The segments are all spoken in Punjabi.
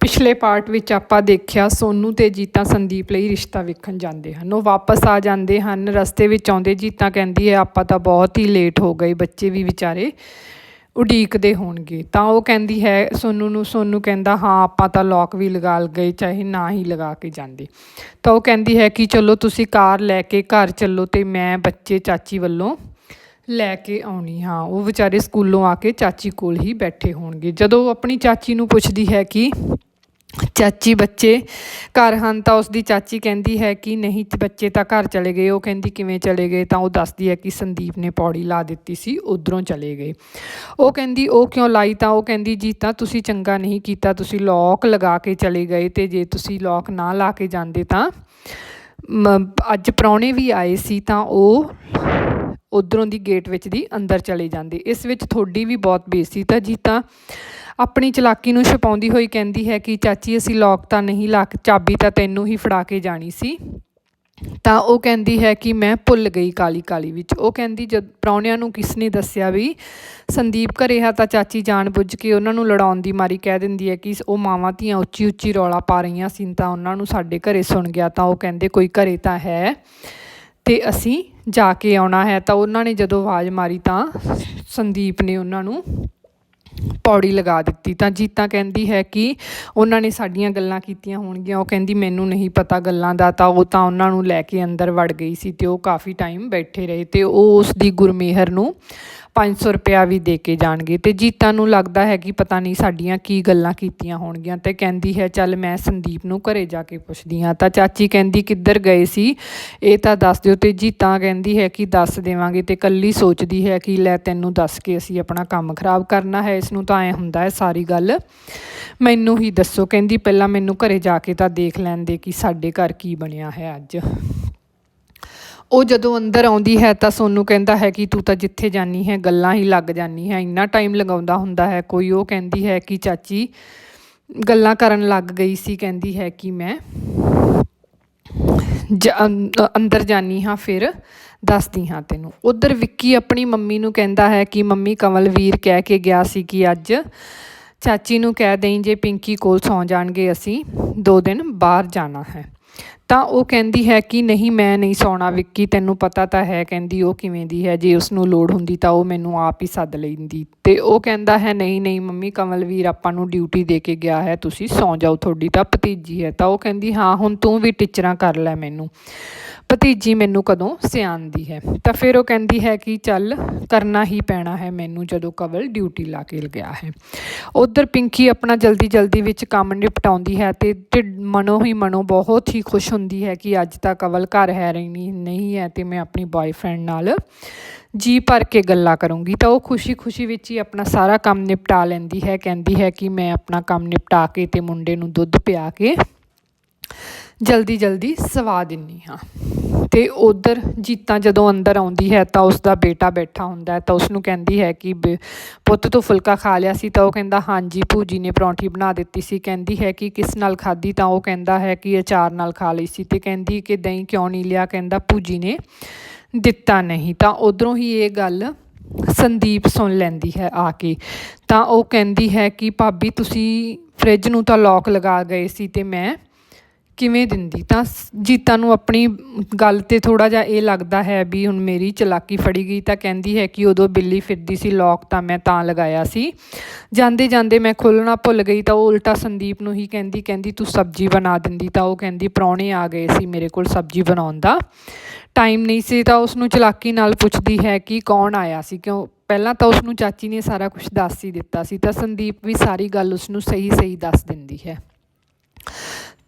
ਪਿਛਲੇ ਪਾਰਟ ਵਿੱਚ ਆਪਾਂ ਦੇਖਿਆ ਸੋਨੂ ਤੇ ਜੀਤਾ ਸੰਦੀਪ ਲਈ ਰਿਸ਼ਤਾ ਵੇਖਣ ਜਾਂਦੇ ਹਨ। ਉਹ ਵਾਪਸ ਆ ਜਾਂਦੇ ਹਨ। ਰਸਤੇ ਵਿੱਚ ਆਉਂਦੇ ਜੀਤਾ ਕਹਿੰਦੀ ਹੈ, ਆਪਾਂ ਤਾਂ ਬਹੁਤ ਹੀ ਲੇਟ ਹੋ ਗਏ, ਬੱਚੇ ਵੀ ਵਿਚਾਰੇ ਉਡੀਕਦੇ ਹੋਣਗੇ। ਤਾਂ ਉਹ ਕਹਿੰਦੀ ਹੈ ਸੋਨੂ ਨੂੰ, ਸੋਨੂ ਕਹਿੰਦਾ, ਹਾਂ, ਆਪਾਂ ਤਾਂ ਲੋਕ ਵੀ ਲਗਾ ਗਏ, ਚਾਹੇ ਨਾ ਹੀ ਲਗਾ ਕੇ ਜਾਂਦੇ। ਤਾਂ ਉਹ ਕਹਿੰਦੀ ਹੈ ਕਿ, ਚਲੋ, ਤੁਸੀਂ ਕਾਰ ਲੈ ਕੇ ਘਰ ਚੱਲੋ ਤੇ ਮੈਂ ਬੱਚੇ ਚਾਚੀ ਵੱਲੋਂ ਲੈ ਕੇ ਆਉਣੀ ਹਾਂ। ਉਹ ਵਿਚਾਰੇ ਸਕੂਲੋਂ ਆ ਕੇ ਚਾਚੀ ਕੋਲ ਹੀ ਬੈਠੇ ਹੋਣਗੇ। ਜਦੋਂ ਉਹ ਆਪਣੀ ਚਾਚੀ ਨੂੰ ਪੁੱਛਦੀ ਹੈ ਕਿ ਚਾਚੀ ਬੱਚੇ ਘਰ ਹਨ ਤਾਂ ਉਸਦੀ ਚਾਚੀ ਕਹਿੰਦੀ ਹੈ ਕਿ ਨਹੀਂ ਬੱਚੇ ਤਾਂ ਘਰ ਚਲੇ ਗਏ। ਉਹ ਕਹਿੰਦੀ, ਕਿਵੇਂ ਚਲੇ ਗਏ? ਤਾਂ ਉਹ ਦੱਸਦੀ ਹੈ ਕਿ ਸੰਦੀਪ ਨੇ ਪੌੜੀ ਲਾ ਦਿੱਤੀ ਸੀ, ਉਧਰੋਂ ਚਲੇ ਗਏ। ਉਹ ਕਹਿੰਦੀ, ਉਹ ਕਿਉਂ ਲਾਈ? ਤਾਂ ਉਹ ਕਹਿੰਦੀ, ਜੀ ਤਾਂ ਤੁਸੀਂ ਚੰਗਾ ਨਹੀਂ ਕੀਤਾ, ਤੁਸੀਂ ਲੋਕ ਲਗਾ ਕੇ ਚਲੇ ਗਏ ਤੇ ਜੇ ਤੁਸੀਂ ਲੋਕ ਨਾ ਲਾ ਕੇ ਜਾਂਦੇ ਤਾਂ ਮ- ਅੱਜ ਪ੍ਰਾਹੁਣੇ ਵੀ ਆਏ ਸੀ ਤਾਂ ਉਹ ਉਧਰੋਂ ਦੀ ਗੇਟ ਵਿੱਚ ਦੀ ਅੰਦਰ ਚਲੇ ਜਾਂਦੇ। ਇਸ ਵਿੱਚ ਥੋੜੀ ਵੀ ਬਹੁਤ ਬੇਇੱਜ਼ਤੀ ਤਾਂ ਜੀਤਾ ਆਪਣੀ ਚਲਾਕੀ ਨੂੰ ਛਪਾਉਂਦੀ ਹੋਈ ਕਹਿੰਦੀ ਹੈ ਕਿ, ਚਾਚੀ, ਅਸੀਂ ਲੋਕ ਤਾਂ ਨਹੀਂ ਲਾ ਚਾਬੀ ਤਾਂ ਤੈਨੂੰ ਹੀ ਫੜਾ ਕੇ ਜਾਣੀ ਸੀ। ਤਾਂ ਉਹ ਕਹਿੰਦੀ ਹੈ ਕਿ ਮੈਂ ਭੁੱਲ ਗਈ ਕਾਲੀ ਕਾਲੀ ਵਿੱਚ। ਉਹ ਕਹਿੰਦੀ ਜਦ ਪ੍ਰਾਹੁਣਿਆਂ ਨੂੰ ਕਿਸ ਨੇ ਦੱਸਿਆ ਵੀ, ਸੰਦੀਪ ਘਰੇ ਆ ਤਾਂ ਚਾਚੀ ਜਾਣ ਬੁੱਝ ਕੇ ਉਹਨਾਂ ਨੂੰ ਲੜਾਉਣ ਦੀ ਮਾਰੀ ਕਹਿ ਦਿੰਦੀ ਹੈ ਕਿ ਉਹ ਮਾਵਾਂ ਧੀਆਂ ਉੱਚੀ ਉੱਚੀ ਰੌਲਾ ਪਾ ਰਹੀਆਂ ਸੀ ਤਾਂ ਉਹਨਾਂ ਨੂੰ ਸਾਡੇ ਘਰੇ ਸੁਣ ਗਿਆ। ਤਾਂ ਉਹ ਕਹਿੰਦੇ, ਕੋਈ ਘਰੇ ਤਾਂ ਹੈ? ਤੇ ਅਸੀਂ ਜਾ ਕੇ ਆਉਣਾ ਹੈ। ਤਾਂ ਉਹਨਾਂ ਨੇ ਜਦੋਂ ਆਵਾਜ਼ ਮਾਰੀ ਤਾਂ ਸੰਦੀਪ ਨੇ ਉਹਨਾਂ ਨੂੰ ਪੌੜੀ ਲਗਾ ਦਿੱਤੀ। ਤਾਂ ਜੀਤਾ ਕਹਿੰਦੀ ਹੈ ਕਿ ਉਹਨਾਂ ਨੇ ਸਾਡੀਆਂ ਗੱਲਾਂ ਕੀਤੀਆਂ ਹੋਣਗੀਆਂ। ਉਹ ਕਹਿੰਦੀ, ਮੈਨੂੰ ਨਹੀਂ ਪਤਾ ਗੱਲਾਂ ਦਾ। ਤਾਂ ਉਹ ਤਾਂ ਉਹਨਾਂ ਨੂੰ ਲੈ ਕੇ ਅੰਦਰ ਵੜ ਗਈ ਸੀ ਤੇ ਉਹ ਕਾਫੀ ਟਾਈਮ ਬੈਠੇ ਰਹੇ ਤੇ ਉਹ ਉਸ ਦੀ ਗੁਰਮੇਹਰ ਨੂੰ 500 ਰੁਪਇਆ ਵੀ ਦੇ ਕੇ ਜਾਣਗੇ ਤੇ ਜੀਤਾ ਨੂੰ ਲੱਗਦਾ ਹੈ ਕਿ ਪਤਾ ਨਹੀਂ ਸਾਡੀਆਂ ਕੀ ਗੱਲਾਂ ਕੀਤੀਆਂ ਹੋਣਗੀਆਂ ਤੇ ਕਹਿੰਦੀ ਹੈ, ਚੱਲ ਮੈਂ ਸੰਦੀਪ ਨੂੰ ਘਰੇ ਜਾ ਕੇ ਪੁੱਛਦੀ ਹਾਂ। ਤਾਂ ਚਾਚੀ ਕਹਿੰਦੀ, ਕਿੱਧਰ ਗਏ ਸੀ? ਇਹ ਤਾਂ ਦੱਸ ਦਿਓ ਤੇ ਜੀਤਾ ਕਹਿੰਦੀ ਹੈ ਕਿ ਦੱਸ ਦੇਵਾਂਗੇ ਤੇ ਕੱਲੀ ਸੋਚਦੀ ਹੈ ਕਿ ਲੈ ਤੈਨੂੰ ਦੱਸ ਕੇ ਅਸੀਂ ਆਪਣਾ ਕੰਮ ਖਰਾਬ ਕਰਨਾ ਹੈ, ਇਸ ਨੂੰ ਤਾਂ ਐ ਹੁੰਦਾ ਹੈ ਸਾਰੀ ਗੱਲ। ਮੈਨੂੰ ਹੀ ਦੱਸੋ, ਕਹਿੰਦੀ, ਪਹਿਲਾਂ ਮੈਨੂੰ ਘਰੇ ਜਾ ਕੇ ਤਾਂ ਦੇਖ ਲੈਂਦੇ ਕਿ ਸਾਡੇ ਘਰ ਕੀ ਬਣਿਆ ਹੈ ਅੱਜ। ਉਹ ਜਦੋਂ ਅੰਦਰ ਆਉਂਦੀ ਹੈ ਤਾਂ ਸੋਨੂੰ ਕਹਿੰਦਾ ਹੈ ਕਿ ਤੂੰ ਤਾਂ ਜਿੱਥੇ ਜਾਨੀ ਹੈ, ਗੱਲਾਂ ਹੀ ਲੱਗ ਜਾਨੀ ਹੈ। ਇੰਨਾ ਟਾਈਮ ਲਗਾਉਂਦਾ ਹੁੰਦਾ ਹੈ। ਕੋਈ ਉਹ ਕਹਿੰਦੀ ਹੈ ਕਿ ਚਾਚੀ ਗੱਲਾਂ ਕਰਨ ਲੱਗ ਗਈ ਸੀ, ਕਹਿੰਦੀ ਹੈ ਕਿ ਮੈਂ ਜ- ਅੰਦਰ ਜਾਨੀ ਹਾਂ, ਫਿਰ ਦੱਸਦੀ ਹਾਂ ਤੈਨੂੰ। ਉਧਰ ਵਿੱਕੀ ਆਪਣੀ ਮੰਮੀ ਨੂੰ ਕਹਿੰਦਾ ਹੈ ਕਿ ਮੰਮੀ ਕਮਲਵੀਰ ਕਹਿ ਕੇ ਗਿਆ ਸੀ ਕਿ ਅੱਜ ਚਾਚੀ ਨੂੰ ਕਹਿ ਦੇਈਂ ਜੇ ਪਿੰਕੀ ਕੋਲ ਸੌਂ ਜਾਣਗੇ, ਅਸੀਂ ਦੋ ਦਿਨ ਬਾਹਰ ਜਾਣਾ ਹੈ। ਤਾਂ ਉਹ ਕਹਿੰਦੀ ਹੈ ਕਿ ਨਹੀਂ, ਮੈਂ ਨਹੀਂ ਸੌਣਾ ਵਿੱਕੀ, ਤੈਨੂੰ ਪਤਾ ਤਾਂ ਹੈ, ਕਹਿੰਦੀ ਉਹ ਕਿਵੇਂ ਦੀ ਹੈ, ਜੇ ਉਸ ਨੂੰ ਲੋੜ ਹੁੰਦੀ ਤਾਂ ਉਹ ਮੈਨੂੰ ਆਪ ਹੀ ਸੱਦ ਲੈਂਦੀ। ਤੇ ਉਹ ਕਹਿੰਦਾ ਹੈ, ਨਹੀਂ ਨਹੀਂ, ਮੰਮੀ, ਕਮਲਵੀਰ ਆਪਾਂ ਨੂੰ ਡਿਊਟੀ ਦੇ ਕੇ ਗਿਆ ਹੈ, ਤੁਸੀਂ ਸੌਂ ਜਾਓ, ਤੁਹਾਡੀ ਤਾਂ ਭਤੀਜੀ ਹੈ। ਤਾਂ ਉਹ ਕਹਿੰਦੀ, ਹਾਂ, ਹੁਣ ਤੂੰ ਵੀ ਟੀਚਰਾਂ ਕਰ ਲੈ ਮੈਨੂੰ। ਭਤੀਜੀ ਮੈਨੂੰ ਕਦੋਂ ਸਿਆਣਦੀ ਹੈ। ਤਾਂ ਫਿਰ ਉਹ ਕਹਿੰਦੀ ਹੈ ਕਿ ਚੱਲ, ਕਰਨਾ ਹੀ ਪੈਣਾ ਹੈ ਮੈਨੂੰ ਜਦੋਂ ਕਵਲ ਡਿਊਟੀ ਲਾ ਕੇ ਗਿਆ ਹੈ। ਉਧਰ ਪਿੰਕੀ ਆਪਣਾ ਜਲਦੀ ਜਲਦੀ ਵਿੱਚ ਕੰਮ ਨਿਪਟਾਉਂਦੀ ਹੈ ਤੇ ਮਨੋ ਹੀ ਮਨੋ ਬਹੁਤ ਹੀ ਖੁਸ਼ ਹੁੰਦੀ ਹੈ ਕਿ ਅੱਜ ਤੱਕ ਅਵਲ ਘਰ ਹੈ ਰਹੀ ਨਹੀਂ ਨਹੀਂ ਹੈ ਤੇ ਮੈਂ ਆਪਣੀ ਬॉयਫ੍ਰੈਂਡ ਨਾਲ ਜੀ ਭਰ ਕੇ ਗੱਲਾਂ ਕਰੂੰਗੀ। ਤਾਂ ਉਹ ਖੁਸ਼ੀ-ਖੁਸ਼ੀ ਵਿੱਚ ਹੀ ਆਪਣਾ ਸਾਰਾ ਕੰਮ ਨਿਪਟਾ ਲੈਂਦੀ ਹੈ, ਕਹਿੰਦੀ ਹੈ ਕਿ ਮੈਂ ਆਪਣਾ ਕੰਮ ਨਿਪਟਾ ਕੇ ਤੇ ਮੁੰਡੇ ਨੂੰ ਦੁੱਧ ਪਿਆ ਕੇ ਜਲਦੀ ਜਲਦੀ ਸਵਾ ਦਿੰਦੀ ਹਾਂ। ਅਤੇ ਉੱਧਰ ਜੀਤਾ ਜਦੋਂ ਅੰਦਰ ਆਉਂਦੀ ਹੈ ਤਾਂ ਉਸਦਾ ਬੇਟਾ ਬੈਠਾ ਹੁੰਦਾ ਤਾਂ ਉਸਨੂੰ ਕਹਿੰਦੀ ਹੈ ਕਿ ਬ- ਪੁੱਤ ਤੂੰ ਫੁਲਕਾ ਖਾ ਲਿਆ ਸੀ ਤਾਂ ਉਹ ਕਹਿੰਦਾ, ਹਾਂਜੀ, ਭੂਜੀ ਨੇ ਪਰੌਂਠੀ ਬਣਾ ਦਿੱਤੀ ਸੀ। ਕਹਿੰਦੀ ਹੈ ਕਿ ਕਿਸ ਨਾਲ ਖਾਧੀ ਤਾਂ ਉਹ ਕਹਿੰਦਾ ਹੈ ਕਿ ਅਚਾਰ ਨਾਲ ਖਾ ਲਈ ਸੀ ਤੇ ਕਹਿੰਦੀ ਕਿ ਦਹੀਂ ਕਿਉਂ ਨਹੀਂ ਲਿਆ? ਕਹਿੰਦਾ, ਭੂਜੀ ਨੇ ਦਿੱਤਾ ਨਹੀਂ। ਤਾਂ ਉਧਰੋਂ ਹੀ ਇਹ ਗੱਲ ਸੰਦੀਪ ਸੁਣ ਲੈਂਦੀ ਹੈ ਆ ਕੇ। ਤਾਂ ਉਹ ਕਹਿੰਦੀ ਹੈ ਕਿ, ਭਾਬੀ, ਤੁਸੀਂ ਫ੍ਰਿਜ ਨੂੰ ਤਾਂ ਲੌਕ ਲਗਾ ਗਏ ਸੀ ਤੇ ਮੈਂ ਕਿਵੇਂ ਦਿੰਦੀ? ਤਾਂ ਸ- ਜੀਤਾ ਨੂੰ ਆਪਣੀ ਗੱਲ ਤੇ ਥੋੜਾ ਜਿਹਾ ਇਹ ਲੱਗਦਾ ਹੈ ਵੀ ਹੁਣ ਮੇਰੀ ਚਲਾਕੀ ਫੜੀ ਗਈ ਤਾਂ ਕਹਿੰਦੀ ਹੈ ਕਿ ਉਦੋਂ ਬਿੱਲੀ ਫਿਰਦੀ ਸੀ ਲੋਕ ਤਾਂ ਮੈਂ ਤਾਂ ਲਗਾਇਆ ਸੀ। ਜਾਂਦੇ ਜਾਂਦੇ ਮੈਂ ਖੋਲ੍ਹਣਾ ਭੁੱਲ ਗਈ ਤਾਂ ਉਹ ਉਲਟਾ ਸੰਦੀਪ ਨੂੰ ਹੀ ਕਹਿੰਦੀ ਕਹਿੰਦੀ ਤੂੰ ਸਬਜ਼ੀ ਬਣਾ ਦਿੰਦੀ ਤਾਂ ਉਹ ਕਹਿੰਦੀ ਪ੍ਰਾਹੁਣੇ ਆ ਗਏ ਸੀ ਮੇਰੇ ਕੋਲ ਸਬਜ਼ੀ ਬਣਾਉਣ ਦਾ। ਟਾਈਮ ਨਹੀਂ ਸੀ ਤਾਂ ਉਸ ਨੂੰ ਚਲਾਕੀ ਨਾਲ ਪੁੱਛਦੀ ਹੈ ਕਿ ਕੌਣ ਆਇਆ ਸੀ? ਕਿਉਂ? ਪਹਿਲਾਂ ਤਾਂ ਉਸ ਨੂੰ ਚਾਚੀ ਨੇ ਸਾਰਾ ਕੁਝ ਦੱਸ ਹੀ ਦਿੱਤਾ ਸੀ ਤਾਂ ਸੰਦੀਪ ਵੀ ਸਾਰੀ ਗੱਲ ਉਸ ਨੂੰ ਸਹੀ ਸਹੀ ਦੱਸ ਦਿੰਦੀ ਹੈ।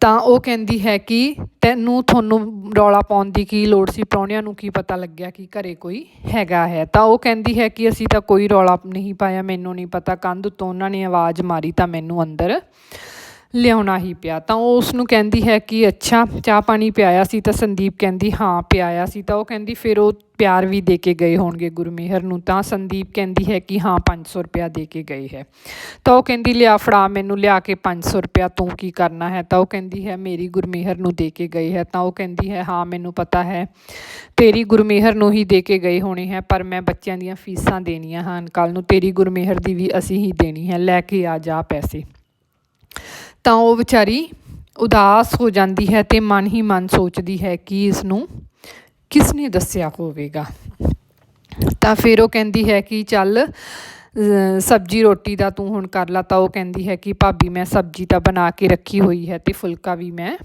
ਤਾਂ ਉਹ ਕਹਿੰਦੀ ਹੈ ਕਿ ਤੈਨੂੰ ਤੁਹਾਨੂੰ ਰੌਲਾ ਪਾਉਣ ਦੀ ਕੀ ਲੋੜ ਸੀ, ਪ੍ਰਾਹੁਣਿਆਂ ਨੂੰ ਕੀ ਪਤਾ ਲੱਗਿਆ ਕਿ ਘਰੇ ਕੋਈ ਹੈਗਾ ਹੈ। ਤਾਂ ਉਹ ਕਹਿੰਦੀ ਹੈ ਕਿ ਅਸੀਂ ਤਾਂ ਕੋਈ ਰੌਲਾ ਨਹੀਂ ਪਾਇਆ, ਮੈਨੂੰ ਨਹੀਂ ਪਤਾ, ਕੰਧ ਤੋਂ ਉਹਨਾਂ ਨੇ ਆਵਾਜ਼ ਮਾਰੀ ਤਾਂ ਮੈਨੂੰ ਅੰਦਰ ਲਿਆਉਣਾ ਹੀ ਪਿਆ। ਤਾਂ ਉਹ ਉਸ ਨੂੰ ਕਹਿੰਦੀ ਹੈ ਕਿ, ਅੱਛਾ, ਚਾਹ ਪਾਣੀ ਪਿਆਇਆ ਸੀ ਤਾਂ ਸੰਦੀਪ ਕਹਿੰਦੀ, ਹਾਂ, ਪਿਆਇਆ ਸੀ। ਤਾਂ ਉਹ ਕਹਿੰਦੀ, ਫਿਰ ਉਹ ਪਿਆਰ ਵੀ ਦੇ ਕੇ ਗਏ ਹੋਣਗੇ ਗੁਰਮੇਹਰ ਨੂੰ। ਤਾਂ ਸੰਦੀਪ ਕਹਿੰਦੀ ਹੈ ਕਿ, ਹਾਂ 500 ਰੁਪਇਆ ਦੇ ਕੇ ਗਏ ਹੈ। ਤਾਂ ਉਹ ਕਹਿੰਦੀ, ਲਿਆ, ਫੜਾ ਮੈਨੂੰ, ਲਿਆ ਕੇ 500 ਰੁਪਇਆ, ਤੂੰ ਕੀ ਕਰਨਾ ਹੈ? ਤਾਂ ਉਹ ਕਹਿੰਦੀ ਹੈ, ਮੇਰੀ ਗੁਰਮੇਹਰ ਨੂੰ ਦੇ ਕੇ ਗਈ ਹੈ। ਤਾਂ ਉਹ ਕਹਿੰਦੀ ਹੈ, ਹਾਂ, ਮੈਨੂੰ ਪਤਾ ਹੈ, ਤੇਰੀ ਗੁਰਮੇਹਰ ਨੂੰ ਹੀ ਦੇ ਕੇ ਗਏ ਹੋਣੇ ਹੈ, ਪਰ ਮੈਂ ਬੱਚਿਆਂ ਦੀਆਂ ਫੀਸਾਂ ਦੇਣੀਆਂ ਹਨ। ਕੱਲ ਨੂੰ ਤੇਰੀ ਗੁਰਮੇਹਰ ਦੀ ਵੀ ਅਸੀਂ ਹੀ ਦੇਣੀ ਹੈ। ਲੈ ਕੇ ਆ, ਜਾ ਪੈਸੇ। ਤਾਂ ਉਹ ਵਿਚਾਰੀ ਉਦਾਸ ਹੋ ਜਾਂਦੀ ਹੈ ਤੇ ਮਨ ਹੀ ਮਨ ਸੋਚਦੀ ਹੈ ਕਿ ਇਸ ਨੂੰ ਕਿਸ ਨੇ ਦੱਸਿਆ ਹੋਵੇਗਾ। ਤਾਂ ਫਿਰ ਉਹ ਕਹਿੰਦੀ ਹੈ ਕਿ ਚੱਲ ਸਬਜੀ ਰੋਟੀ ਦਾ ਤੂੰ ਹੁਣ ਕਰ ਲਾ। ਤਾਂ ਉਹ ਕਹਿੰਦੀ ਹੈ ਕਿ ਭਾਬੀ ਮੈਂ ਸਬਜੀ ਤਾਂ ਬਣਾ ਕੇ ਰੱਖੀ ਹੋਈ ਹੈ ਤੇ ਫੁਲਕਾ ਵੀ ਮੈਂ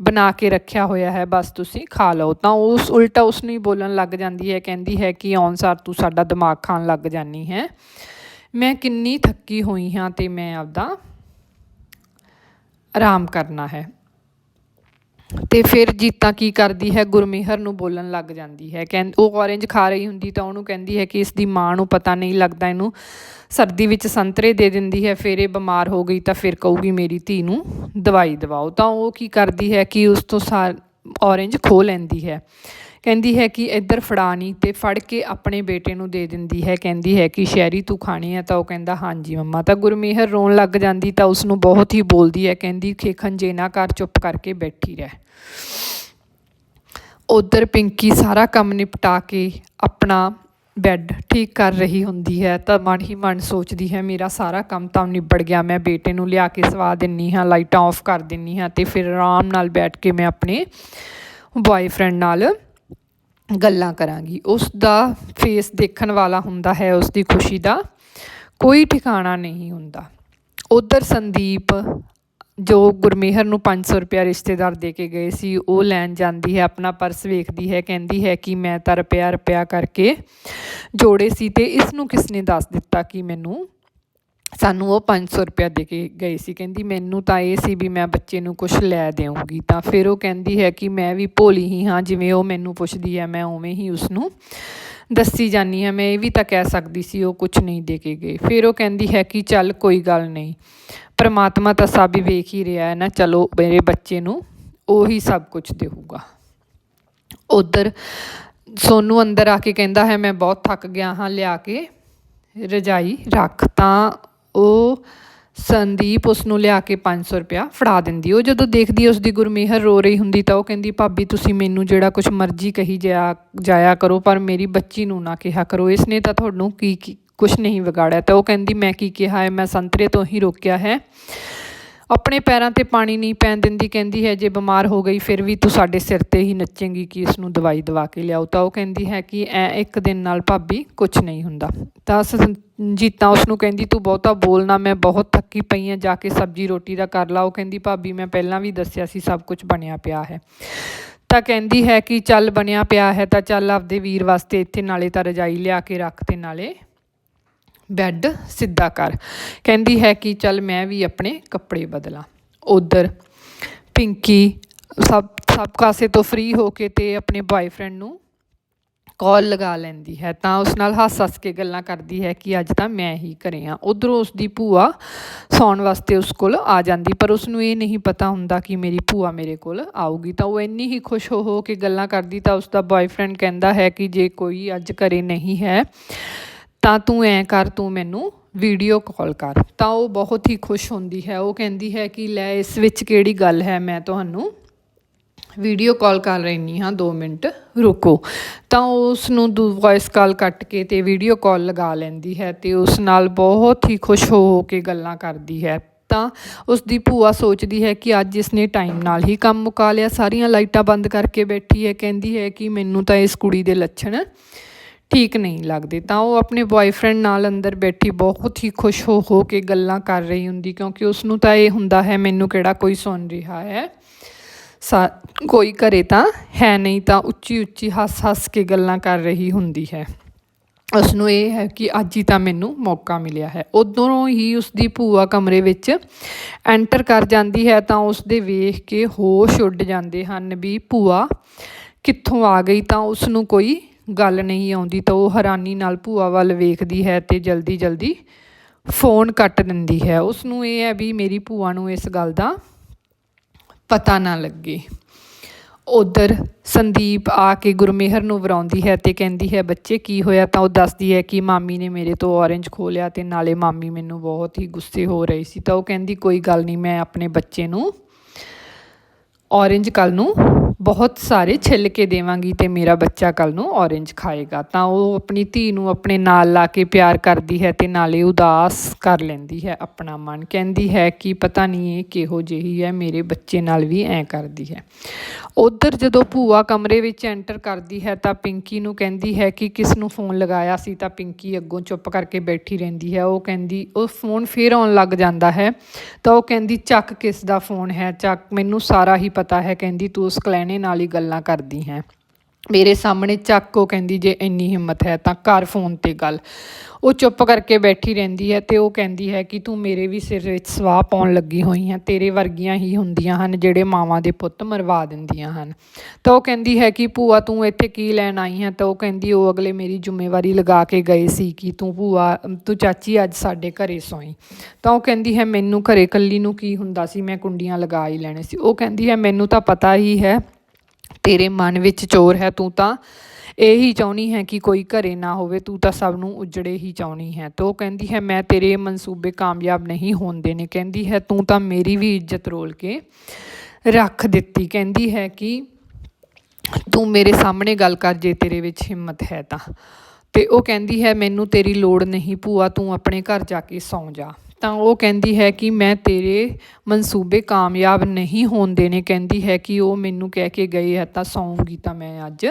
ਬਣਾ ਕੇ ਰੱਖਿਆ ਹੋਇਆ ਹੈ, ਬਸ ਤੁਸੀਂ ਖਾ ਲਓ। ਤਾਂ ਉਸ ਉਲਟਾ ਉਸ ਨੂੰ ਹੀ ਬੋਲਣ ਲੱਗ ਜਾਂਦੀ ਹੈ, ਕਹਿੰਦੀ ਹੈ ਕਿ ਅਨਸਾਰ ਤੂੰ ਸਾਡਾ ਦਿਮਾਗ ਖਾਣ ਲੱਗ ਜਾਨੀ ਹੈ। ਮੈਂ ਕਿੰਨੀ ਥੱਕੀ ਹੋਈ ਹਾਂ ਤੇ ਮੈਂ ਆਪਦਾ ਆਰਾਮ ਕਰਨਾ ਹੈ। ਤੇ ਫਿਰ ਜੀਤਾ ਕੀ ਕਰਦੀ ਹੈ? ਗੁਰਮਿਹਰ ਨੂੰ ਬੋਲਣ ਲੱਗ ਜਾਂਦੀ ਹੈ। ਕਹਿੰ, ਉਹ ਔਰੇਂਜ ਖਾ ਰਹੀ ਹੁੰਦੀ ਤਾਂ ਉਹਨੂੰ ਕਹਿੰਦੀ ਹੈ ਕਿ ਇਸ ਦੀ ਮਾਂ ਨੂੰ ਪਤਾ ਨਹੀਂ ਲੱਗਦਾ, ਇਹਨੂੰ ਸਰਦੀ ਵਿੱਚ ਸੰਤਰੇ ਦੇ ਦਿੰਦੀ ਹੈ। ਫਿਰ ਇਹ ਬਿਮਾਰ ਹੋ ਗਈ ਤਾਂ ਫਿਰ ਕਹੂਗੀ, ਮੇਰੀ ਧੀ ਨੂੰ ਦਵਾਈ ਦਿਵਾਓ। ਤਾਂ ਉਹ ਕੀ ਕਰਦੀ ਹੈ ਕਿ ਉਸ ਤੋਂ ਸਾਰ ਔਰੇਂਜ ਖੋ ਲੈਂਦੀ ਹੈ। ਕਹਿੰਦੀ ਹੈ ਕਿ ਇੱਧਰ ਫੜਾਣੀ ਨਹੀਂ ਤੇ ਫੜ ਕੇ ਆਪਣੇ ਬੇਟੇ ਨੂੰ ਦੇ ਦਿੰਦੀ ਹੈ। ਕਹਿੰਦੀ ਹੈ ਕਿ, ਸ਼ਹਿਰੀ, ਤੂੰ ਖਾਣੀ ਹੈ? ਤਾਂ ਉਹ ਕਹਿੰਦਾ, ਹਾਂਜੀ ਮੰਮਾ। ਤਾਂ ਗੁਰਮੇਹਰ ਰੋਣ ਲੱਗ ਜਾਂਦੀ ਤਾਂ ਉਸ ਨੂੰ ਬਹੁਤ ਹੀ ਬੋਲਦੀ ਹੈ। ਕਹਿੰਦੀ, ਖੇਖਣ ਜੇ ਨਾ ਕਰ, ਚੁੱਪ ਕਰਕੇ ਬੈਠੀ ਰਹਿ। ਉਧਰ ਪਿੰਕੀ ਸਾਰਾ ਕੰਮ ਨਿਪਟਾ ਕੇ ਆਪਣਾ ਬੈੱਡ ਠੀਕ ਕਰ ਰਹੀ ਹੁੰਦੀ ਹੈ। ਤਾਂ ਮਨ ਹੀ ਮਨ ਸੋਚਦੀ ਹੈ, ਮੇਰਾ ਸਾਰਾ ਕੰਮ ਤਾਂ ਨਿਬੜ ਗਿਆ। ਮੈਂ ਬੇਟੇ ਨੂੰ ਲਿਆ ਕੇ ਸਵਾ ਦਿੰਨੀ ਹਾਂ, ਲਾਈਟਾਂ ਆਫ ਕਰ ਦਿੰਨੀ ਹਾਂ ਤੇ ਫਿਰ ਆਰਾਮ ਨਾਲ ਬੈਠ ਕੇ ਮੈਂ ਆਪਣੇ ਬॉयਫ੍ਰੈਂਡ ਨਾਲ ਗੱਲਾਂ ਕਰਾਂਗੀ। ਉਸ ਦਾ ਫੇਸ ਦੇਖਣ ਵਾਲਾ ਹੁੰਦਾ ਹੈ ਉਸ ਦੀ ਖੁਸ਼ੀ ਦਾ ਕੋਈ ਠਿਕਾਣਾ ਨਹੀਂ ਹੁੰਦਾ। ਉਧਰ ਸੰਦੀਪ ਜੋ ਗੁਰਮੇਹਰ ਨੂੰ 500 ਰੁਪਇਆ ਰਿਸ਼ਤੇਦਾਰ ਦੇ ਕੇ ਗਏ ਸੀ, ਉਹ ਲੈਣ ਜਾਂਦੀ ਹੈ, ਆਪਣਾ ਪਰਸ ਵੇਖਦੀ ਹੈ, ਕਹਿੰਦੀ ਹੈ ਕਿ ਮੈਂ ਤਾਂ ਰੁਪਇਆ ਰੁਪਇਆ ਕਰਕੇ ਜੋੜੇ ਸੀ ਤੇ ਇਸ ਨੂੰ ਕਿਸ ਨੇ ਦੱਸ ਦਿੱਤਾ ਕਿ ਮੈਨੂੰ ਸਾਨੂੰ ਉਹ ਪੰਜ ਸੌ ਰੁਪਇਆ ਦੇ ਕੇ ਗਏ ਸੀ। ਕਹਿੰਦੀ, ਮੈਨੂੰ ਤਾਂ ਇਹ ਸੀ ਵੀ ਮੈਂ ਬੱਚੇ ਨੂੰ ਕੁਛ ਲੈ ਦੇਊਂਗੀ। ਤਾਂ ਫਿਰ ਉਹ ਕਹਿੰਦੀ ਹੈ ਕਿ ਮੈਂ ਵੀ ਭੋਲੀ ਹੀ ਹਾਂ, ਜਿਵੇਂ ਉਹ ਮੈਨੂੰ ਪੁੱਛਦੀ ਹੈ, ਮੈਂ ਉਵੇਂ ਹੀ ਉਸਨੂੰ ਦੱਸੀ ਜਾਨੀ ਹਾਂ। ਮੈਂ ਇਹ ਵੀ ਤਾਂ ਕਹਿ ਸਕਦੀ ਸੀ, ਉਹ ਕੁਛ ਨਹੀਂ ਦੇ ਕੇ ਗਏ। ਫਿਰ ਉਹ ਕਹਿੰਦੀ ਹੈ ਕਿ ਚੱਲ ਕੋਈ ਗੱਲ ਨਹੀਂ, ਪਰਮਾਤਮਾ ਤਾਂ ਸਭ ਹੀ ਵੇਖ ਹੀ ਰਿਹਾ ਹੈ ਨਾ, ਚਲੋ ਮੇਰੇ ਬੱਚੇ ਨੂੰ ਉਹੀ ਸਭ ਕੁਝ ਦੇਊਗਾ। ਉਧਰ ਸੋਨੂੰ ਅੰਦਰ ਆ ਕੇ ਕਹਿੰਦਾ ਹੈ, ਮੈਂ ਬਹੁਤ ਥੱਕ ਗਿਆ ਹਾਂ, ਲਿਆ ਕੇ ਰਜਾਈ ਰੱਖ। ਤਾਂ ਉਹ ਸੰਦੀਪ ਉਸ ਨੂੰ ਲਿਆ ਕੇ 500 ਰੁਪਇਆ ਫੜਾ ਦਿੰਦੀ। ਉਹ ਜਦੋਂ ਦੇਖਦੀ ਉਸ ਦੀ ਗੁਰਮੇਹਰ ਰੋ ਰਹੀ ਹੁੰਦੀ ਤਾਂ ਉਹ ਕਹਿੰਦੀ, ਭਾਬੀ, ਤੁਸੀਂ ਮੈਨੂੰ ਜਿਹੜਾ ਕੁਝ ਮਰਜ਼ੀ ਕਹੀ ਜਾਇਆ ਜਾਇਆ ਕਰੋ, ਪਰ ਮੇਰੀ ਬੱਚੀ ਨੂੰ ਨਾ ਕਿਹਾ ਕਰੋ। ਇਸ ਨੇ ਤਾਂ ਤੁਹਾਨੂੰ ਕੀ ਕੀ ਕੁਝ ਨਹੀਂ ਵਿਗਾੜਿਆ। ਤਾਂ ਉਹ ਕਹਿੰਦੀ, ਮੈਂ ਕੀ ਕਿਹਾ ਹੈ? ਮੈਂ ਸੰਤਰੇ ਤੋਂ ਹੀ ਰੋਕਿਆ ਹੈ। ਆਪਣੇ ਪੈਰਾਂ ਤੇ ਪਾਣੀ ਨਹੀਂ ਪੈਣ ਦਿੰਦੀ, ਕਹਿੰਦੀ ਹੈ, ਜੇ ਬਿਮਾਰ ਹੋ ਗਈ, ਫਿਰ ਵੀ ਤੂੰ ਸਾਡੇ ਸਿਰ ਤੇ ਹੀ ਨੱਚੇਂਗੀ ਕਿ ਇਸ ਨੂੰ ਦਵਾਈ ਦਵਾ ਕੇ ਲਿਆਓ। ਤਾਂ ਉਹ ਕਹਿੰਦੀ ਹੈ ਕਿ ਐ ਇੱਕ ਦਿਨ ਨਾਲ ਭਾਬੀ ਕੁਝ ਨਹੀਂ ਹੁੰਦਾ। ਤਾਂ ਸ- ਜੀਤਾ ਉਸ ਨੂੰ ਕਹਿੰਦੀ, ਤੂੰ ਬਹੁਤਾ ਬੋਲਣਾ ਮੈਂ ਬਹੁਤ ਥੱਕੀ ਪਈ ਹਾਂ ਜਾ ਕੇ ਸਬਜ਼ੀ ਰੋਟੀ ਦਾ ਕਰ ਲਾ। ਉਹ ਕਹਿੰਦੀ, ਭਾਬੀ, ਮੈਂ ਪਹਿਲਾਂ ਵੀ ਦੱਸਿਆ ਸੀ, ਸਭ ਕੁਝ ਬਣਿਆ ਪਿਆ ਹੈ। ਤਾਂ ਕਹਿੰਦੀ ਹੈ ਕਿ ਚੱਲ ਬਣਿਆ ਪਿਆ ਹੈ, ਤਾਂ ਚੱਲ ਆਪਦੇ ਵੀਰ ਵਾਸਤੇ ਇੱਥੇ ਨਾਲੇ ਤਾਂ ਰਜਾਈ ਲਿਆ ਕੇ ਰੱਖ ਤੇ ਨਾਲੇ ਬੈੱਡ ਸਿੱਧਾ ਕਰ। ਕਹਿੰਦੀ ਹੈ ਕਿ ਚੱਲ ਮੈਂ ਵੀ ਆਪਣੇ ਕੱਪੜੇ ਬਦਲਾਂ। ਉਧਰ ਪਿੰਕੀ ਸਭ ਸਭ ਕਾਸੇ ਤੋਂ ਫ੍ਰੀ ਹੋ ਕੇ ਤੇ ਆਪਣੇ ਬॉयਫ੍ਰੈਂਡ ਨੂੰ ਕਾਲ ਲਗਾ ਲੈਂਦੀ ਹੈ। ਤਾਂ ਉਸ ਨਾਲ ਹੱਸ-ਹੱਸ ਕੇ ਗੱਲਾਂ ਕਰਦੀ ਹੈ ਕਿ ਅੱਜ ਤਾਂ ਮੈਂ ਹੀ ਘਰੇ ਆ ਉਧਰੋਂ ਉਸ ਦੀ ਭੂਆ ਸੌਣ ਵਾਸਤੇ ਉਸ ਕੋਲ ਆ ਜਾਂਦੀ, ਪਰ ਉਸ ਨੂੰ ਇਹ ਨਹੀਂ ਪਤਾ ਹੁੰਦਾ ਕਿ ਮੇਰੀ ਭੂਆ ਮੇਰੇ ਕੋਲ ਆਊਗੀ। ਤਾਂ ਉਹ ਇੰਨੀ ਹੀ ਖੁਸ਼ ਹੋ ਹੋ ਕੇ ਗੱਲਾਂ ਕਰਦੀ ਤਾਂ ਉਸ ਦਾ ਬॉयਫ੍ਰੈਂਡ ਕਹਿੰਦਾ ਹੈ ਕਿ ਜੇ ਕੋਈ ਅੱਜ ਘਰੇ ਨਹੀਂ ਹੈ ਤਾਂ ਤੂੰ ਐਂ ਕਰ, ਤੂੰ ਮੈਨੂੰ ਵੀਡੀਓ ਕਾਲ ਕਰ। ਤਾਂ ਉਹ ਬਹੁਤ ਹੀ ਖੁਸ਼ ਹੁੰਦੀ ਹੈ। ਉਹ ਕਹਿੰਦੀ ਹੈ ਕਿ ਲੈ, ਇਸ ਵਿੱਚ ਕਿਹੜੀ ਗੱਲ ਹੈ? ਮੈਂ ਤੁਹਾਨੂੰ ਵੀਡੀਓ ਕਾਲ ਕਰ ਰਹੀ ਹਾਂ 2 ਮਿੰਟ, ਰੁਕੋ। ਤਾਂ ਉਸ ਨੂੰ ਵੌਇਸ ਕਾਲ ਕੱਟ ਕੇ ਤੇ ਵੀਡੀਓ ਕਾਲ ਲਗਾ ਲੈਂਦੀ ਹੈ ਤੇ ਉਸ ਨਾਲ ਬਹੁਤ ਹੀ ਖੁਸ਼ ਹੋ ਹੋ ਕੇ ਗੱਲਾਂ ਕਰਦੀ ਹੈ। ਤਾਂ ਉਸ ਦੀ ਭੂਆ ਸੋਚਦੀ ਹੈ ਕਿ ਅੱਜ ਇਸਨੇ ਟਾਈਮ ਨਾਲ ਹੀ ਕੰਮ ਮੁਕਾ ਲਿਆ। ਸਾਰੀਆਂ ਲਾਈਟਾਂ ਬੰਦ ਕਰਕੇ ਬੈਠੀ ਹੈ। ਕਹਿੰਦੀ ਹੈ ਕਿ ਮੈਨੂੰ ਤਾਂ ਇਸ ਕੁੜੀ ਦੇ ਲੱਛਣ ਠੀਕ ਨਹੀਂ ਲੱਗਦੇ, ਤਾਂ ਉਹ ਆਪਣੇ ਬॉयਫ੍ਰੈਂਡ ਨਾਲ ਅੰਦਰ ਬੈਠੀ ਬਹੁਤ ਹੀ ਖੁਸ਼ ਹੋ ਹੋ ਕੇ ਗੱਲਾਂ ਕਰ ਰਹੀ ਹੁੰਦੀ, ਕਿਉਂਕਿ ਉਸ ਨੂੰ ਤਾਂ ਇਹ ਹੁੰਦਾ ਹੈ, ਮੈਨੂੰ ਕਿਹੜਾ ਕੋਈ ਸੁਣ ਰਿਹਾ ਹੈ? ਸਾ, ਕੋਈ ਘਰੇ ਤਾਂ ਹੈ ਨਹੀਂ, ਤਾਂ ਉੱਚੀ ਉੱਚੀ ਹੱਸ-ਹੱਸ ਕੇ ਗੱਲਾਂ ਕਰ ਰਹੀ ਹੁੰਦੀ ਹੈ। ਉਸ ਨੂੰ ਇਹ ਹੈ ਕਿ ਅੱਜ ਹੀ ਤਾਂ ਮੈਨੂੰ ਮੌਕਾ ਮਿਲਿਆ ਹੈ। ਉਦੋਂ ਹੀ ਉਸ ਦੀ ਭੂਆ ਕਮਰੇ ਵਿੱਚ ਐਂਟਰ ਕਰ ਜਾਂਦੀ ਹੈ, ਤਾਂ ਉਸ ਦੇ ਵੇਖ ਕੇ ਹੋਸ਼ ਉੱਡ ਜਾਂਦੇ ਹਨ ਵੀ ਭੂਆ ਕਿੱਥੋਂ ਆ ਗਈ, ਤਾਂ ਉਸ ਨੂੰ ਕੋਈ ਗੱਲ ਨਹੀਂ ਆਉਂਦੀ ਤਾਂ ਉਹ ਹੈਰਾਨੀ ਨਾਲ ਭੂਆ ਵੱਲ ਵੇਖਦੀ ਹੈ ਤੇ ਜਲਦੀ ਜਲਦੀ ਫੋਨ ਕੱਟ ਦਿੰਦੀ ਹੈ। ਉਸ ਨੂੰ ਇਹ ਹੈ ਵੀ ਮੇਰੀ ਭੂਆ ਨੂੰ ਇਸ ਗੱਲ ਦਾ ਪਤਾ ਨਾ ਲੱਗੇ। ਉਧਰ ਸੰਦੀਪ ਆ ਕੇ ਗੁਰਮੇਹਰ ਨੂੰ ਵਰਾਉਂਦੀ ਹੈ ਤੇ ਕਹਿੰਦੀ ਹੈ, ਬੱਚੇ, ਕੀ ਹੋਇਆ? ਤਾਂ ਉਹ ਦੱਸਦੀ ਹੈ ਕਿ ਮਾਮੀ ਨੇ ਮੇਰੇ ਤੋਂ ਔਰੇਂਜ ਖੋਲਿਆ ਤੇ ਨਾਲੇ ਮਾਮੀ ਮੈਨੂੰ ਬਹੁਤ ਹੀ ਗੁੱਸੇ ਹੋ ਰਹੀ ਸੀ। ਤਾਂ ਉਹ ਕਹਿੰਦੀ, ਕੋਈ ਗੱਲ ਨਹੀਂ, ਮੈਂ ਆਪਣੇ ਬੱਚੇ ਨੂੰ ਔਰੇਂਜ ਕੱਲ ਨੂੰ ਬਹੁਤ ਸਾਰੇ ਛਿੱਲ ਕੇ ਦੇਵਾਂਗੀ ਤੇ ਮੇਰਾ ਬੱਚਾ ਕੱਲ ਨੂੰ ਔਰੇਂਜ ਖਾਏਗਾ। ਤਾਂ ਉਹ ਆਪਣੀ ਧੀ ਨੂੰ ਆਪਣੇ ਨਾਲ ਲਾ ਕੇ ਪਿਆਰ ਕਰਦੀ ਹੈ ਤੇ ਨਾਲੇ ਉਦਾਸ ਕਰ ਲੈਂਦੀ ਹੈ ਆਪਣਾ ਮਨ। ਕਹਿੰਦੀ ਹੈ ਕਿ ਪਤਾ ਨਹੀਂ ਇਹ ਕਿਹੋ ਜਿਹੀ ਹੈ, ਮੇਰੇ ਬੱਚੇ ਨਾਲ ਵੀ ਐਂ ਕਰਦੀ ਹੈ। ਉਧਰ ਜਦੋਂ ਭੂਆ ਕਮਰੇ ਵਿੱਚ ਐਂਟਰ ਕਰਦੀ ਹੈ ਤਾਂ ਪਿੰਕੀ ਨੂੰ ਕਹਿੰਦੀ ਹੈ ਕਿ ਕਿਸ ਨੂੰ ਫੋਨ ਲਗਾਇਆ ਸੀ ਤਾਂ ਪਿੰਕੀ ਅੱਗੋਂ ਚੁੱਪ ਕਰਕੇ ਬੈਠੀ ਰਹਿੰਦੀ ਹੈ। ਉਹ ਕਹਿੰਦੀ, ਉਹ ਫੋਨ ਫੇਰ ਆਉਣ ਲੱਗ ਜਾਂਦਾ ਹੈ ਤਾਂ ਉਹ ਕਹਿੰਦੀ, ਚੱਕ ਕਿਸ ਦਾ ਫੋਨ ਹੈ, ਚੱਕ, ਮੈਨੂੰ ਸਾਰਾ ਹੀ ਪਤਾ ਹੈ। ਕਹਿੰਦੀ, ਤੂੰ ਉਸ ਕਲੈਣੇ ਨਾਲ ਹੀ ਗੱਲਾਂ ਕਰਦੀ ਹੈ। ਮੇਰੇ ਸਾਹਮਣੇ ਚੱਕ ਉਹ ਕਹਿੰਦੀ, ਜੇ ਇੰਨੀ ਹਿੰਮਤ ਹੈ ਤਾਂ ਘਰ ਫੋਨ ਤੇ ਗੱਲ। ਉਹ ਚੁੱਪ ਕਰਕੇ ਬੈਠੀ ਰਹਿੰਦੀ ਹੈ ਤੇ ਉਹ ਕਹਿੰਦੀ ਹੈ ਕਿ ਤੂੰ ਮੇਰੇ ਵੀ ਸਿਰ ਵਿੱਚ ਸਵਾਹ ਪਾਉਣ ਲੱਗੀ ਹੋਈ ਹੈ। ਤੇਰੇ ਵਰਗੀਆਂ ਹੀ ਹੁੰਦੀਆਂ ਹਨ ਜਿਹੜੇ ਮਾਵਾਂ ਦੇ ਪੁੱਤ ਮਰਵਾ ਦਿੰਦੀਆਂ ਹਨ। ਤਾਂ ਉਹ ਕਹਿੰਦੀ ਹੈ ਕਿ, ਭੂਆ, ਤੂੰ ਇੱਥੇ ਕੀ ਲੈਣ ਆਈ ਹੈ? ਤਾਂ ਉਹ ਕਹਿੰਦੀ, ਉਹ ਅਗਲੇ ਮੇਰੀ ਜ਼ਿੰਮੇਵਾਰੀ ਲਗਾ ਕੇ ਗਏ ਸੀ ਕਿ ਤੂੰ ਭੂਆ, ਤੂੰ ਚਾਚੀ ਅੱਜ ਸਾਡੇ ਘਰੇ ਸੋਈ। ਤਾਂ ਉਹ ਕਹਿੰਦੀ ਹੈ, ਮੈਨੂੰ ਘਰੇ ਇਕੱਲੀ ਨੂੰ ਕੀ ਹੁੰਦਾ ਸੀ? ਮੈਂ ਕੁੰਡੀਆਂ ਲਗਾ ਹੀ ਲੈਣੇ ਸੀ। ਉਹ ਕਹਿੰਦੀ ਹੈ, ਮੈਨੂੰ ਤਾਂ ਪਤਾ ਹੀ ਹੈ ਤੇਰੇ ਮਨ ਵਿੱਚ ਚੋਰ ਹੈ ਤੂੰ ਤਾਂ। ਇਹੀ ਚਾਹੁੰਦੀ ਹੈ ਕਿ ਕੋਈ ਘਰੇ ਨਾ ਹੋਵੇ, ਤੂੰ ਤਾਂ ਸਭ ਨੂੰ ਉਜੜੇ ਹੀ ਚਾਹੁੰਦੀ ਹੈ। ਤੋ ਕਹਿੰਦੀ ਹੈ, ਮੈਂ ਤੇਰੇ ਮਨਸੂਬੇ ਕਾਮਯਾਬ ਨਹੀਂ ਹੋਣ ਨੇ ਕਹਿੰਦੀ ਹੈ, ਤੂੰ ਤਾਂ ਮੇਰੀ ਵੀ ਇੱਜ਼ਤ ਰੋਲ ਕੇ ਰੱਖ ਦਿੱਤੀ। ਕਹਿੰਦੀ ਹੈ ਕਿ ਤੂੰ ਮੇਰੇ ਸਾਹਮਣੇ ਗੱਲ ਕਰ ਜੇ ਤੇਰੇ ਵਿੱਚ ਹਿੰਮਤ ਹੈ ਤਾਂ। ਤੇ ਉਹ ਕਹਿੰਦੀ ਹੈ, ਮੈਨੂੰ ਤੇਰੀ ਲੋੜ ਨਹੀਂ ਭੂਆ, ਤੂੰ ਆਪਣੇ ਘਰ ਜਾ ਕੇ ਸੌਂ ਜਾ। ਤਾਂ ਉਹ ਕਹਿੰਦੀ ਹੈ ਕਿ ਮੈਂ ਤੇਰੇ ਮਨਸੂਬੇ ਕਾਮਯਾਬ ਨਹੀਂ ਹੋਣ ਦੇਣੇ ਕਹਿੰਦੀ ਹੈ ਕਿ ਉਹ ਮੈਨੂੰ ਕਹਿ ਕੇ ਗਏ ਹੈ ਤਾਂ ਸੌਂਗੀ ਤਾਂ ਮੈਂ ਅੱਜ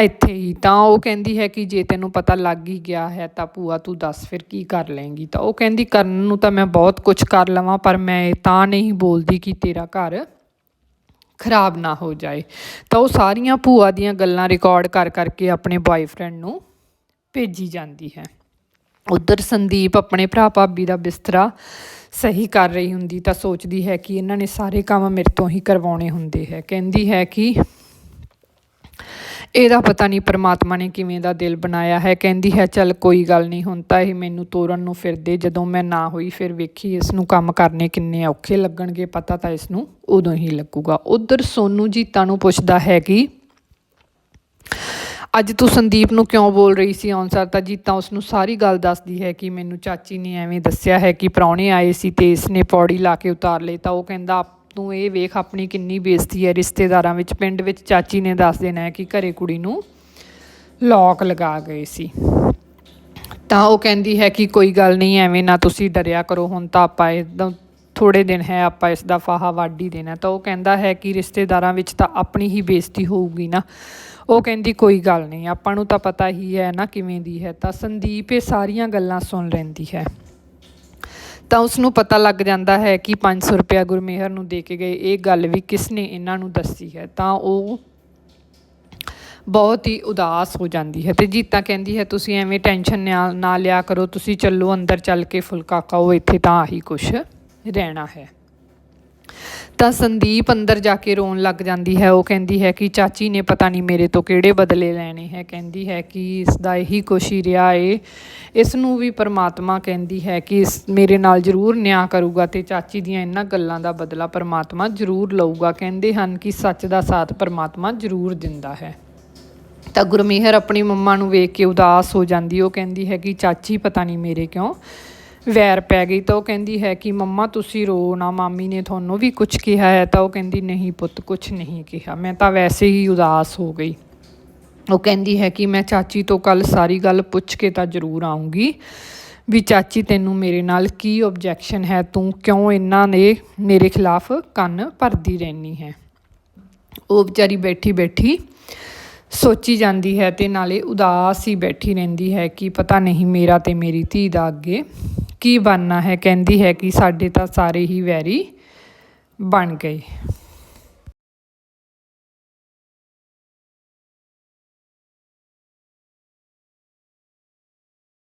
ਇੱਥੇ ਹੀ। ਤਾਂ ਉਹ ਕਹਿੰਦੀ ਹੈ ਕਿ ਜੇ ਤੈਨੂੰ ਪਤਾ ਲੱਗ ਹੀ ਗਿਆ ਹੈ ਤਾਂ ਭੂਆ ਤੂੰ ਦੱਸ ਫਿਰ ਕੀ ਕਰ ਲਏਂਗੀ। ਤਾਂ ਉਹ ਕਹਿੰਦੀ, ਕਰਨ ਨੂੰ ਤਾਂ ਮੈਂ ਬਹੁਤ ਕੁਝ ਕਰ ਲਵਾਂ, ਪਰ ਮੈਂ ਇਹ ਤਾਂ ਨਹੀਂ ਬੋਲਦੀ ਕਿ ਤੇਰਾ ਘਰ ਖਰਾਬ ਨਾ ਹੋ ਜਾਏ। ਤਾਂ ਉਹ ਸਾਰੀਆਂ ਭੂਆ ਦੀਆਂ ਗੱਲਾਂ ਰਿਕਾਰਡ ਕਰ ਕਰਕੇ ਆਪਣੇ ਬॉयਫ੍ਰੈਂਡ ਨੂੰ ਭੇਜੀ ਜਾਂਦੀ ਹੈ। ਉੱਧਰ ਸੰਦੀਪ ਆਪਣੇ ਭਰਾ ਭਾਬੀ ਦਾ ਬਿਸਤਰਾ ਸਹੀ ਕਰ ਰਹੀ ਹੁੰਦੀ ਤਾਂ ਸੋਚਦੀ ਹੈ ਕਿ ਇਹਨਾਂ ਨੇ ਸਾਰੇ ਕੰਮ ਮੇਰੇ ਤੋਂ ਹੀ ਕਰਵਾਉਣੇ ਹੁੰਦੇ ਹੈ। ਕਹਿੰਦੀ ਹੈ ਕਿ ਇਹਦਾ ਪਤਾ ਨਹੀਂ ਪ੍ਰਮਾਤਮਾ ਨੇ ਕਿਵੇਂ ਦਾ ਦਿਲ ਬਣਾਇਆ ਹੈ। ਕਹਿੰਦੀ ਹੈ, ਚੱਲ ਕੋਈ ਗੱਲ ਨਹੀਂ, ਹੁਣ ਤਾਂ ਇਹ ਮੈਨੂੰ ਤੋਰਨ ਨੂੰ ਫਿਰਦੇ, ਜਦੋਂ ਮੈਂ ਨਾ ਹੋਈ ਫਿਰ ਵੇਖੀ ਇਸ ਨੂੰ ਕੰਮ ਕਰਨੇ ਕਿੰਨੇ ਔਖੇ ਲੱਗਣਗੇ, ਪਤਾ ਤਾਂ ਇਸ ਨੂੰ ਉਦੋਂ ਹੀ ਲੱਗੂਗਾ। ਉਧਰ ਸੋਨੂ ਜੀਤਾ ਨੂੰ ਪੁੱਛਦਾ ਹੈ ਕਿ ਅੱਜ ਤੂੰ ਸੰਦੀਪ ਨੂੰ ਕਿਉਂ ਬੋਲ ਰਹੀ ਸੀ ਅਨਸਰ ਤਾਂ ਜੀਤਾ ਉਸ ਨੂੰ ਸਾਰੀ ਗੱਲ ਦੱਸਦੀ ਹੈ ਕਿ ਮੈਨੂੰ ਚਾਚੀ ਨੇ ਐਵੇਂ ਦੱਸਿਆ ਹੈ ਕਿ ਪ੍ਰਾਹੁਣੇ ਆਏ ਸੀ ਤੇ ਇਸ ਨੇ ਪੌੜੀ ਲਾ ਕੇ ਉਤਾਰ ਲਈ ਤਾਂ ਉਹ ਕਹਿੰਦਾ ਤੂੰ ਇਹ ਵੇਖ ਆਪਣੀ ਕਿੰਨੀ ਬੇਇੱਜ਼ਤੀ ਹੈ। ਰਿਸ਼ਤੇਦਾਰਾਂ ਵਿੱਚ, ਪਿੰਡ ਵਿੱਚ ਚਾਚੀ ਨੇ ਦੱਸ ਦੇਣਾ ਹੈ ਕਿ ਘਰੇ ਕੁੜੀ ਨੂੰ ਲੋਕ ਲਗਾ ਗਏ ਸੀ। ਤਾਂ ਉਹ ਕਹਿੰਦੀ ਹੈ ਕਿ ਕੋਈ ਗੱਲ ਨਹੀਂ, ਐਵੇਂ ਨਾ ਤੁਸੀਂ ਡਰਿਆ ਕਰੋ। ਹੁਣ ਤਾਂ ਆਪਾਂ ਇਦਾਂ ਥੋੜੇ ਦਿਨ ਹੈ, ਆਪਾਂ ਇਸ ਦਾ ਫਾਹਾ ਵਾਢੀ ਦੇਣਾ ਤਾਂ ਉਹ ਕਹਿੰਦਾ ਹੈ ਕਿ ਰਿਸ਼ਤੇਦਾਰਾਂ ਵਿੱਚ ਤਾਂ ਆਪਣੀ ਹੀ ਬੇਇੱਜ਼ਤੀ ਹੋਊਗੀ ਨਾ। ਉਹ ਕਹਿੰਦੀ, ਕੋਈ ਗੱਲ ਨਹੀਂ, ਆਪਾਂ ਨੂੰ ਤਾਂ ਪਤਾ ਹੀ ਹੈ ਨਾ ਕਿਵੇਂ ਦੀ ਹੈ। ਤਾਂ ਸੰਦੀਪ ਇਹ ਸਾਰੀਆਂ ਗੱਲਾਂ ਸੁਣ ਲੈਂਦੀ ਹੈ। ਤਾਂ ਉਸ ਨੂੰ ਪਤਾ ਲੱਗ ਜਾਂਦਾ ਹੈ ਕਿ 500 ਰੁਪਇਆ ਗੁਰਮੇਹਰ ਨੂੰ ਦੇ ਕੇ ਗਏ। ਇਹ ਗੱਲ ਵੀ ਕਿਸ ਨੇ ਇਹਨਾਂ ਨੂੰ ਦੱਸੀ ਹੈ? ਤਾਂ ਉਹ ਬਹੁਤ ਹੀ ਉਦਾਸ ਹੋ ਜਾਂਦੀ ਹੈ। ਤੇ ਜੀਤਾ ਕਹਿੰਦੀ ਹੈ, ਤੁਸੀਂ ਐਵੇਂ ਟੈਨਸ਼ਨ ਨਾ ਲਿਆ ਕਰੋ। ਤੁਸੀਂ ਚੱਲੋ, ਅੰਦਰ ਚੱਲ ਕੇ ਫੁਲਕਾ ਖਾਓ। ਇੱਥੇ ਤਾਂ ਆਹੀ ਕੁਛ ਰਹਿਣਾ ਹੈ। ਤਾਂ ਸੰਦੀਪ ਅੰਦਰ ਜਾ ਕੇ ਰੋਣ ਲੱਗ ਜਾਂਦੀ ਹੈ। ਉਹ ਕਹਿੰਦੀ ਹੈ ਕਿ ਚਾਚੀ ਨੇ ਪਤਾ ਨਹੀਂ ਮੇਰੇ ਤੋਂ ਕਿਹੜੇ ਬਦਲੇ ਲੈਣੇ ਹੈ। ਕਹਿੰਦੀ ਹੈ ਕਿ ਇਸ ਦਾ ਇਹੀ ਕੁਛ ਹੀ ਰਿਹਾ ਏ। ਇਸ ਨੂੰ ਵੀ ਪਰਮਾਤਮਾ ਕਹਿੰਦੀ ਹੈ ਕਿ ਇਸ ਮੇਰੇ ਨਾਲ ਜ਼ਰੂਰ ਨਿਆਂ ਕਰੂਗਾ ਤੇ ਚਾਚੀ ਦੀਆਂ ਇਹਨਾਂ ਗੱਲਾਂ ਦਾ ਬਦਲਾ ਪਰਮਾਤਮਾ ਜ਼ਰੂਰ ਲਊਗਾ। ਕਹਿੰਦੇ ਹਨ ਕਿ ਸੱਚ ਦਾ ਸਾਥ ਪਰਮਾਤਮਾ ਜ਼ਰੂਰ ਦਿੰਦਾ ਹੈ। ਤਾਂ ਗੁਰਮੇਹਰ ਆਪਣੀ ਮੰਮਾ ਨੂੰ ਵੇਖ ਕੇ ਉਦਾਸ ਹੋ ਜਾਂਦੀ ਉਹ ਕਹਿੰਦੀ ਹੈ ਕਿ ਚਾਚੀ ਪਤਾ ਨਹੀਂ ਮੇਰੇ ਕਿਉਂ ਵੈਰ ਪੈ ਗਈ ਤਾਂ ਉਹ ਕਹਿੰਦੀ ਹੈ ਕਿ ਮੰਮਾ ਤੁਸੀਂ ਰੋ ਨਾ, ਮਾਮੀ ਨੇ ਤੁਹਾਨੂੰ ਵੀ ਕੁਝ ਕਿਹਾ ਹੈ ਤਾਂ ਉਹ ਕਹਿੰਦੀ ਨਹੀਂ ਪੁੱਤ ਕੁਝ ਨਹੀਂ ਕਿਹਾ। ਮੈਂ ਤਾਂ ਵੈਸੇ ਹੀ ਉਦਾਸ ਹੋ ਗਈ। ਉਹ ਕਹਿੰਦੀ ਹੈ ਕਿ ਮੈਂ ਚਾਚੀ ਤੋਂ ਕੱਲ ਸਾਰੀ ਗੱਲ ਪੁੱਛ ਕੇ ਤਾਂ ਜ਼ਰੂਰ ਆਉਂਗੀ ਵੀ ਚਾਚੀ ਤੈਨੂੰ ਮੇਰੇ ਨਾਲ ਕੀ ਆਬਜੈਕਸ਼ਨ ਹੈ? ਤੂੰ ਕਿਉਂ ਇਹਨਾਂ ਨੇ ਮੇਰੇ ਖਿਲਾਫ ਕੰਨ ਭਰਦੀ ਰਹਿਣੀ ਹੈ? ਉਹ ਵਿਚਾਰੀ ਬੈਠੀ ਬੈਠੀ ਸੋਚੀ ਜਾਂਦੀ ਹੈ ਤੇ ਨਾਲੇ ਉਦਾਸ ਹੀ ਬੈਠੀ ਰਹਿੰਦੀ ਹੈ ਕਿ ਪਤਾ ਨਹੀਂ ਮੇਰਾ ਤੇ ਮੇਰੀ ਧੀ ਦਾ ਅੱਗੇ ਕੀ ਬਣਨਾ ਹੈ? ਕਹਿੰਦੀ ਹੈ ਕਿ ਸਾਡੇ ਤਾਂ ਸਾਰੇ ਹੀ ਵੈਰੀ ਬਣ ਗਏ।